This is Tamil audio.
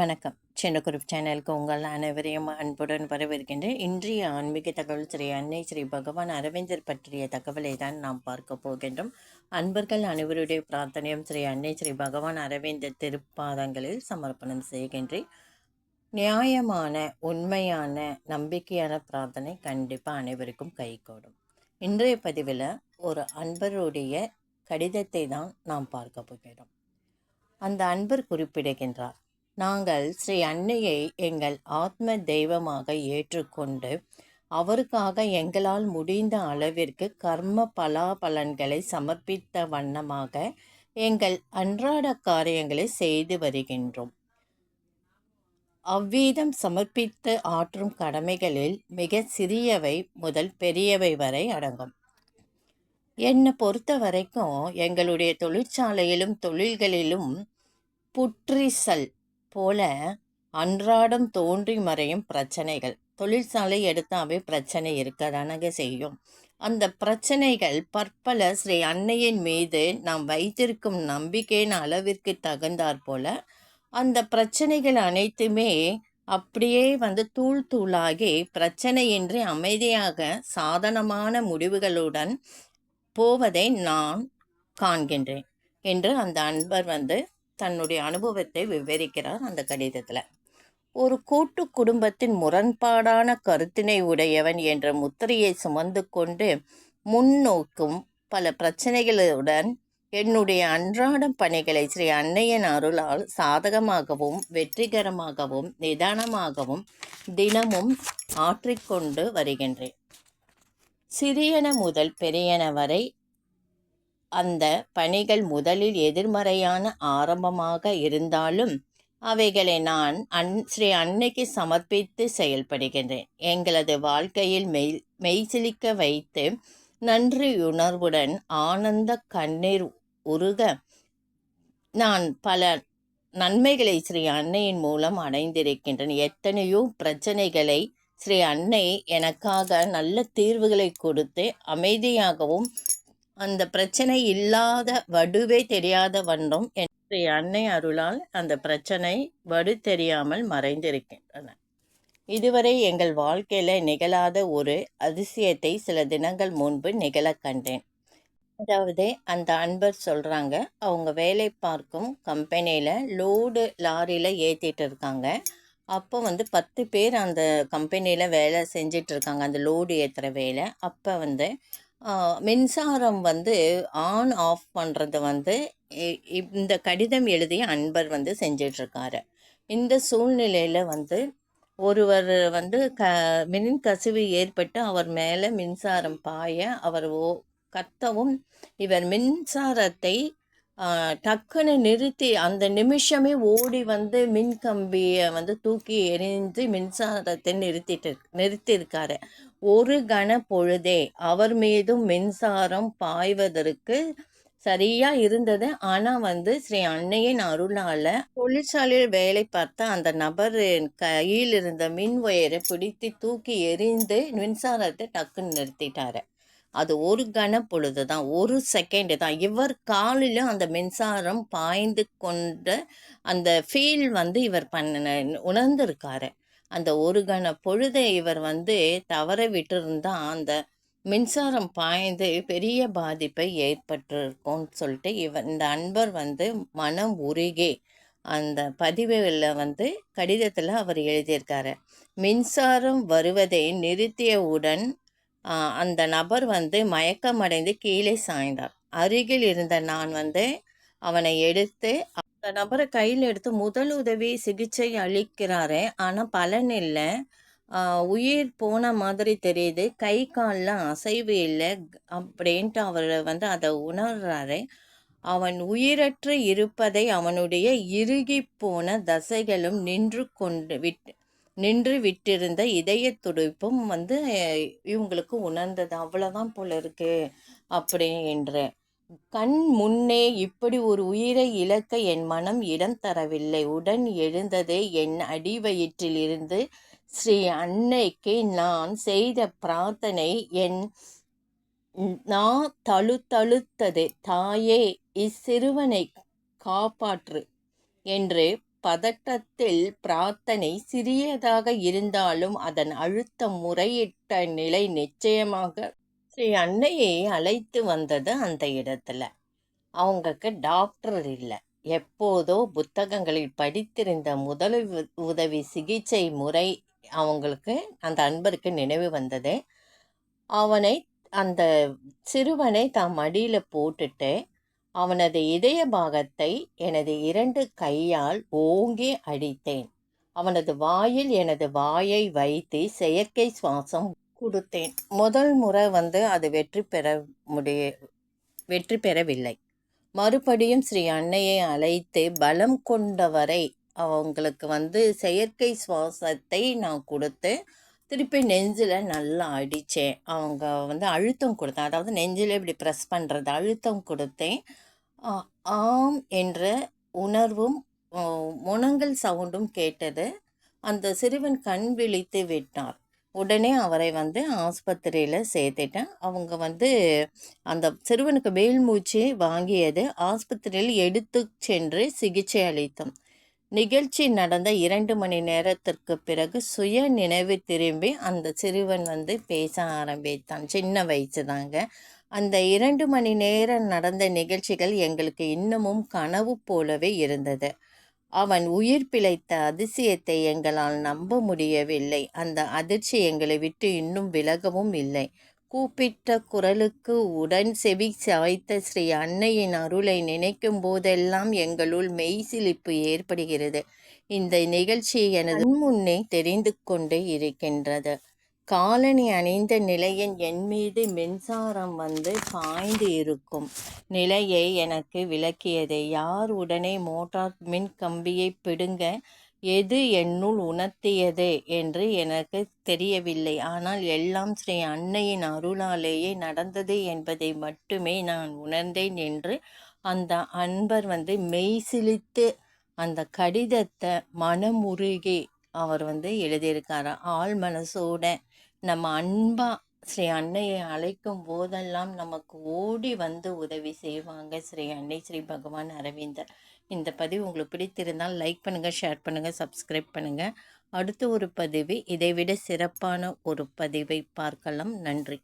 வணக்கம். சின்னக்குருப் சேனலுக்கு உங்கள் அனைவரையும் அன்புடன் வரவேற்கின்றேன். இன்றைய ஆன்மீக தகவல் ஸ்ரீ அன்னை ஸ்ரீ பகவான் அரவிந்தர் பற்றிய தகவலை தான் நாம் பார்க்க போகின்றோம். அன்பர்கள் அனைவருடைய பிரார்த்தனையும் ஸ்ரீ அன்னை ஸ்ரீ பகவான் அரவிந்தர் திருப்பாதங்களில் சமர்ப்பணம் செய்கின்றேன். நியாயமான உண்மையான நம்பிக்கையான பிரார்த்தனை கண்டிப்பாக அனைவருக்கும் கைகூடும். இன்றைய பதிவில் ஒரு அன்பருடைய கடிதத்தை தான் நாம் பார்க்க போகிறோம். அந்த அன்பர் குறிப்பிடுகின்றார். நாங்கள் ஸ்ரீ அன்னையை எங்கள் ஆத்ம தெய்வமாக ஏற்றுக்கொண்டு அவருக்காக எங்களால் முடிந்த அளவிற்கு கர்ம பலாபலன்களை சமர்ப்பித்த வண்ணமாக எங்கள் அன்றாட காரியங்களை செய்து வருகின்றோம். அவ்வீதம் சமர்ப்பித்து ஆற்றும் கடமைகளில் மிக சிறியவை முதல் பெரியவை வரை அடங்கும். என்னை பொறுத்த வரைக்கும் எங்களுடைய தொழிற்சாலையிலும் தொழில்களிலும் புற்றிசல் போல அன்றாடம் தோன்றி மறையும் பிரச்சனைகள். தொழிற்சாலை எடுத்தாவே பிரச்சனை இருக்கதானங்க செய்யும். அந்த பிரச்சனைகள் பற்பல ஸ்ரீ அன்னையின் மீது நாம் வைத்திருக்கும் நம்பிக்கையின் அளவிற்கு தகுந்தாற் போல அந்த பிரச்சனைகள் அனைத்துமே அப்படியே வந்து தூள் தூளாகி பிரச்சனையின்றி அமைதியாக சாதனமான முடிவுகளுடன் போவதை நான் காண்கின்றேன் என்று அந்த அன்பர் வந்து தன்னுடைய அனுபவத்தை விவரிக்கிறார் அந்த கடிதத்தில். ஒரு கூட்டு குடும்பத்தின் முரண்பாடான கருத்தினை உடையவன் என்ற முத்திரையை சுமந்து கொண்டு முன்னோக்கும் பல பிரச்சனைகளுடன் என்னுடைய அன்றாடம் பணிகளை ஸ்ரீ அன்னையன் அருளால் சாதகமாகவும் வெற்றிகரமாகவும் நிதானமாகவும் தினமும் ஆற்றிக்கொண்டு வருகின்றேன். சிறியன முதல் பெரியன வரை அந்த பணிகள் முதலில் எதிர்மறையான ஆரம்பமாக இருந்தாலும் அவைகளை நான் அன் ஸ்ரீ அன்னைக்கு சமர்ப்பித்து செயல்படுகின்றேன். எங்களது வாழ்க்கையில் மெய் மெய்சிலிக்க வைத்து நன்றியுணர்வுடன் ஆனந்த கண்ணீர் உருக நான் பல நன்மைகளை ஸ்ரீ அன்னையின் மூலம் அடைந்திருக்கின்றன. எத்தனையோ பிரச்சனைகளை ஸ்ரீ அன்னை எனக்காக நல்ல தீர்வுகளை கொடுத்து அமைதியாகவும் அந்த பிரச்சனை இல்லாத வடுவே தெரியாத வண்ணம் என்று அன்னை அருளால் அந்த பிரச்சனை வடு தெரியாமல் மறைந்திருக்கின்றன. இதுவரை எங்கள் வாழ்க்கையில் நிகழாத ஒரு அதிசயத்தை சில தினங்கள் முன்பு நிகழ கண்டேன். அதாவது அந்த அன்பர் சொல்கிறாங்க அவங்க வேலை பார்க்கும் கம்பெனியில் லோடு லாரியில் ஏற்றிட்டு இருக்காங்க. அப்போ வந்து பத்து பேர் அந்த கம்பெனியில் வேலை செஞ்சிட்ருக்காங்க அந்த லோடு ஏற்றுற வேலை. அப்போ வந்து மின்சாரம் வந்து ஆன் ஆஃப் பண்ணுறது வந்து இந்த கடிதம் எழுதிய அன்பர் வந்து செஞ்சிட்ருக்காரு. இந்த சூழ்நிலையில் வந்து ஒருவர் வந்து க மின் கசிவு ஏற்பட்டு அவர் மேலே மின்சாரம் பாய அவர் ஓ கத்தவும் இவர் மின்சாரத்தை டக்குன்னு நிறுத்தி அந்த நிமிஷமே ஓடி வந்து மின் கம்பியை வந்து தூக்கி எரிஞ்சு மின்சாரத்தை நிறுத்திட்டு நிறுத்தியிருக்காரு. ஒரு கண பொழுதே அவர் மீதும் மின்சாரம் பாய்வதற்கு சரியா இருந்தது. ஆனா வந்து ஸ்ரீ அன்னையின் அருளால தொழிற்சாலையில் வேலை பார்த்த அந்த நபர் கையில் இருந்த மின் ஒயரை பிடித்து தூக்கி எரிந்து மின்சாரத்தை டக்குன்னு நிறுத்திட்டாரு. அது ஒரு கனப்பொழுது பொழுது தான் ஒரு செகண்டு தான். இவர் காலில் அந்த மின்சாரம் பாய்ந்து கொண்ட அந்த ஃபீல் வந்து இவர் பண்ண உணர்ந்திருக்காரு. அந்த ஒரு கன பொழுதை இவர் வந்து தவற விட்டிருந்தா அந்த மின்சாரம் பாய்ந்து பெரிய பாதிப்பை ஏற்பட்டிருக்கும்னு சொல்லிட்டு இவர் இந்த அன்பர் வந்து மனம் உருகி அந்த பதிவில் வந்து கடிதத்தில் அவர் எழுதியிருக்காரு. மின்சாரம் வருவதை நிறுத்தியவுடன் அந்த நபர் வந்து மயக்கமடைந்து கீழே சாய்ந்தார். அருகில் இருந்த நான் வந்து அவனை எடுத்து அந்த நபரை கையில் எடுத்து முதல் உதவி சிகிச்சை அளிக்கிறாரு. ஆனால் பலன் இல்லை. உயிர் போன மாதிரி தெரியுது. கை காலில் அசைவு இல்லை அப்படின்ட்டு அவர் வந்து அதை உணர்றாரு. அவன் உயிரற்று இருப்பதை அவனுடைய இறுகி போன தசைகளும் நின்று கொண்டு விட்டு நின்று விட்டிருந்த இதய துடிப்பும் வந்து இவங்களுக்கு உணர்ந்தது. அவ்வளோதான் போல இருக்கு அப்படி என்று கண் முன்னே இப்படி ஒரு உயிரை இழக்க என் மனம் இடம் தரவில்லை. உடன் எழுந்ததே என் அடிவயிற்றிலிருந்து ஸ்ரீ அன்னைக்கு நான் செய்த பிரார்த்தனை என் நான் தழுத்தழுத்தது. தாயே இச்சிறுவனை காப்பாற்று என்று பதட்டத்தில் பிரார்த்தனை சிறியதாக இருந்தாலும் அதன் அழுத்தம் முறையிட்ட நிலை நிச்சயமாக ஸ்ரீ அன்னையை அழைத்து வந்தது அந்த இடத்துல. அவங்களுக்கு டாக்டர் இல்லை. எப்போதோ புத்தகங்களில் படித்திருந்த முதல் உதவி சிகிச்சை முறை அவங்களுக்கு அந்த அன்பருக்கு நினைவு வந்தது. அவனை அந்த சிறுவனை தாம் மடியில் போட்டுட்டு அவனது இதய பாகத்தை எனது இரண்டு கையால் ஓங்கி அடித்தேன். அவனது வாயில் எனது வாயை வைத்து செயற்கை சுவாசம் கொடுத்தேன். முதல் முறை வந்து அது வெற்றி பெற முடிய வெற்றி பெறவில்லை. மறுபடியும் ஸ்ரீ அன்னையை அழைத்து பலம் கொண்டவரை அவங்களுக்கு வந்து செயற்கை சுவாசத்தை நான் கொடுத்து திருப்பி நெஞ்சில் நல்லா அடித்தேன் அவங்க வந்து அழுத்தம் கொடுத்தேன். அதாவது நெஞ்சில் இப்படி ப்ரெஸ் பண்ணுறது அழுத்தம் கொடுத்தேன். ஆம் என்ற உணர்வும் முனங்கல் சவுண்டும் கேட்டது. அந்த சிறுவன் கண் விழித்து விட்டார் உடனே அவரை வந்து ஆஸ்பத்திரியில் சேர்த்துட்டேன். அவங்க வந்து அந்த சிறுவனுக்கு மேல் மூச்சு வாங்கியது ஆஸ்பத்திரியில் எடுத்து சென்று சிகிச்சை அளித்தோம். நிகழ்ச்சி நடந்த இரண்டு மணி நேரத்திற்கு பிறகு சுய நினைவு திரும்பி அந்த சிறுவன் வந்து பேச ஆரம்பித்தான். சின்ன வயசு தாங்க அந்த இரண்டு மணி நேரம் நடந்த நிகழ்ச்சிகள் எங்களுக்கு இன்னமும் கனவு போலவே இருந்தது. அவன் உயிர் பிழைத்த அதிசயத்தை எங்களால் நம்ப முடியவில்லை. அந்த அதிர்ச்சி எங்களை விட்டு இன்னும் விலகவும் இல்லை. கூப்பிட்ட குரலுக்கு உடன் செவி சாய்த்த ஸ்ரீ அன்னையின் அருளை நினைக்கும் போதெல்லாம் எங்களுள் மெய்சிலிப்பு ஏற்படுகிறது. இந்த நிகழ்ச்சி எனது முன்னே தெரிந்து கொண்டே இருக்கின்றது. காலனி அணிந்த நிலையின் என் மீது மின்சாரம் வந்து பாய்ந்து இருக்கும். நிலையை எனக்கு விளக்கியது யார் உடனே மோட்டார் மின் கம்பியை பிடுங்க எது என்னுள் உணர்த்தியது என்று எனக்கு தெரியவில்லை. ஆனால் எல்லாம் ஸ்ரீ அன்னையின் அருளாலேயே நடந்தது என்பதை மட்டுமே நான் உணர்ந்தேன் என்று அந்த அன்பர் வந்து மெய்சிலித்து அந்த கடிதத்தை மனமுருகி அவர் வந்து எழுதியிருக்காரு? ஆள் மனசோட நம்ம அன்பாக ஸ்ரீ அன்னையை அழைக்கும் போதெல்லாம் நமக்கு ஓடி வந்து உதவி செய்வாங்க. ஸ்ரீ அன்னை ஸ்ரீ பகவான் அரவிந்தர். இந்த பதிவு உங்களுக்கு பிடித்திருந்தால் லைக் பண்ணுங்கள் ஷேர் பண்ணுங்கள் சப்ஸ்கிரைப் பண்ணுங்கள் அடுத்த ஒரு பதிவு. இதைவிட சிறப்பான ஒரு பதிவை பார்க்கலாம். நன்றி.